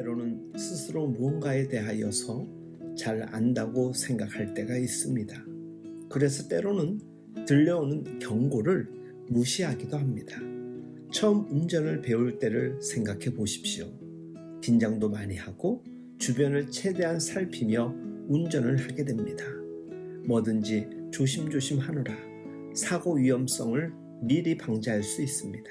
때로는 스스로 무언가에 대하여서 잘 안다고 생각할 때가 있습니다. 그래서 때로는 들려오는 경고를 무시하기도 합니다. 처음 운전을 배울 때를 생각해 보십시오. 긴장도 많이 하고 주변을 최대한 살피며 운전을 하게 됩니다. 뭐든지 조심조심 하느라 사고 위험성을 미리 방지할 수 있습니다.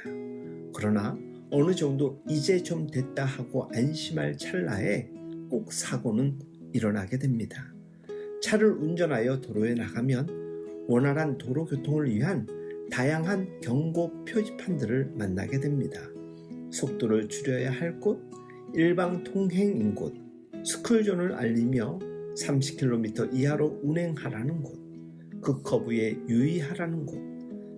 그러나 어느 정도 이제 좀 됐다 하고 안심할 찰나에 꼭 사고는 일어나게 됩니다. 차를 운전하여 도로에 나가면 원활한 도로 교통을 위한 다양한 경고 표지판들을 만나게 됩니다. 속도를 줄여야 할 곳, 일방 통행인 곳, 스쿨존을 알리며 30km 이하로 운행하라는 곳, 극커브에 유의하라는 곳,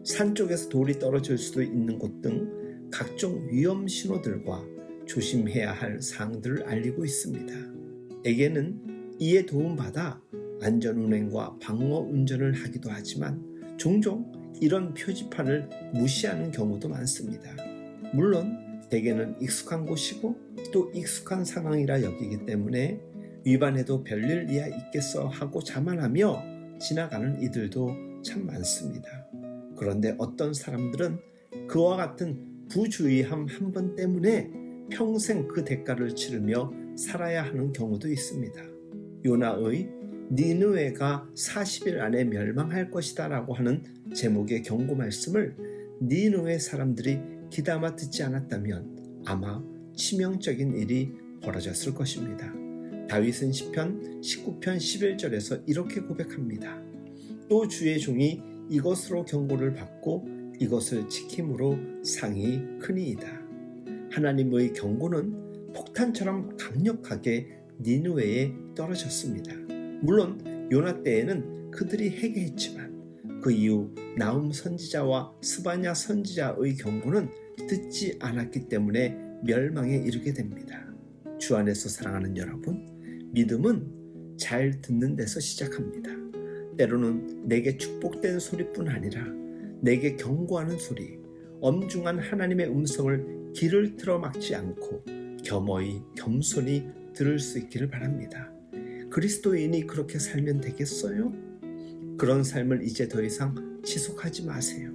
산 쪽에서 돌이 떨어질 수도 있는 곳 등 각종 위험 신호들과 조심해야 할 사항들을 알리고 있습니다. 에게는 이에 도움받아 안전운행과 방어 운전을 하기도 하지만 종종 이런 표지판을 무시하는 경우도 많습니다. 물론 대개는 익숙한 곳이고 또 익숙한 상황이라 여기기 때문에 위반해도 별일 이야 있겠어 하고 자만하며 지나가는 이들도 참 많습니다. 그런데 어떤 사람들은 그와 같은 부주의함 한 번 때문에 평생 그 대가를 치르며 살아야 하는 경우도 있습니다. 요나의 니느웨가 40일 안에 멸망할 것이다 라고 하는 제목의 경고 말씀을 니느웨 사람들이 귀담아 듣지 않았다면 아마 치명적인 일이 벌어졌을 것입니다. 다윗은 시편 19편 11절에서 이렇게 고백합니다. 또 주의 종이 이것으로 경고를 받고 이것을 지킴으로 상이 크니이다. 하나님의 경고는 폭탄처럼 강력하게 니누웨에 떨어졌습니다. 물론 요나 때에는 그들이 회개했지만 그 이후 나움 선지자와 스바냐 선지자의 경고는 듣지 않았기 때문에 멸망에 이르게 됩니다. 주 안에서 사랑하는 여러분, 믿음은 잘 듣는 데서 시작합니다. 때로는 내게 축복된 소리뿐 아니라 내게 경고하는 소리, 엄중한 하나님의 음성을 길을 틀어 막지 않고 겸허히 겸손히 들을 수 있기를 바랍니다. 그리스도인이 그렇게 살면 되겠어요? 그런 삶을 이제 더 이상 지속하지 마세요.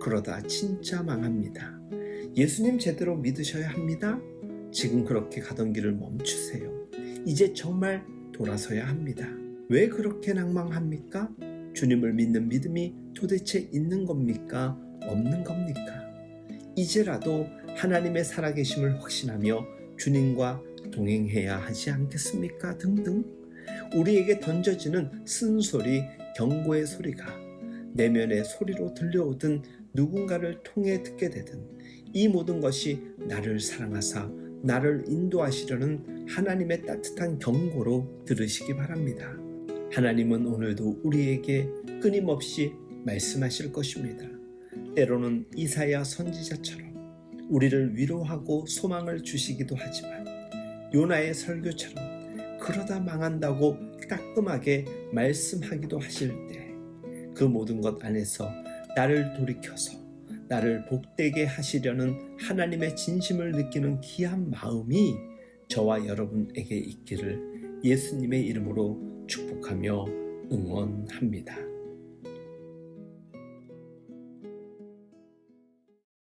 그러다 진짜 망합니다. 예수님 제대로 믿으셔야 합니다. 지금 그렇게 가던 길을 멈추세요. 이제 정말 돌아서야 합니다. 왜 그렇게 낭망합니까? 주님을 믿는 믿음이 도대체 있는 겁니까? 없는 겁니까? 이제라도 하나님의 살아계심을 확신하며 주님과 동행해야 하지 않겠습니까? 등등. 우리에게 던져지는 쓴소리, 경고의 소리가 내면의 소리로 들려오든 누군가를 통해 듣게 되든 이 모든 것이 나를 사랑하사 나를 인도하시려는 하나님의 따뜻한 경고로 들으시기 바랍니다. 하나님은 오늘도 우리에게 끊임없이 말씀하실 것입니다. 때로는 이사야 선지자처럼 우리를 위로하고 소망을 주시기도 하지만 요나의 설교처럼 그러다 망한다고 따끔하게 말씀하기도 하실 때 그 모든 것 안에서 나를 돌이켜서 나를 복되게 하시려는 하나님의 진심을 느끼는 귀한 마음이 저와 여러분에게 있기를 예수님의 이름으로 축복하며 응원합니다.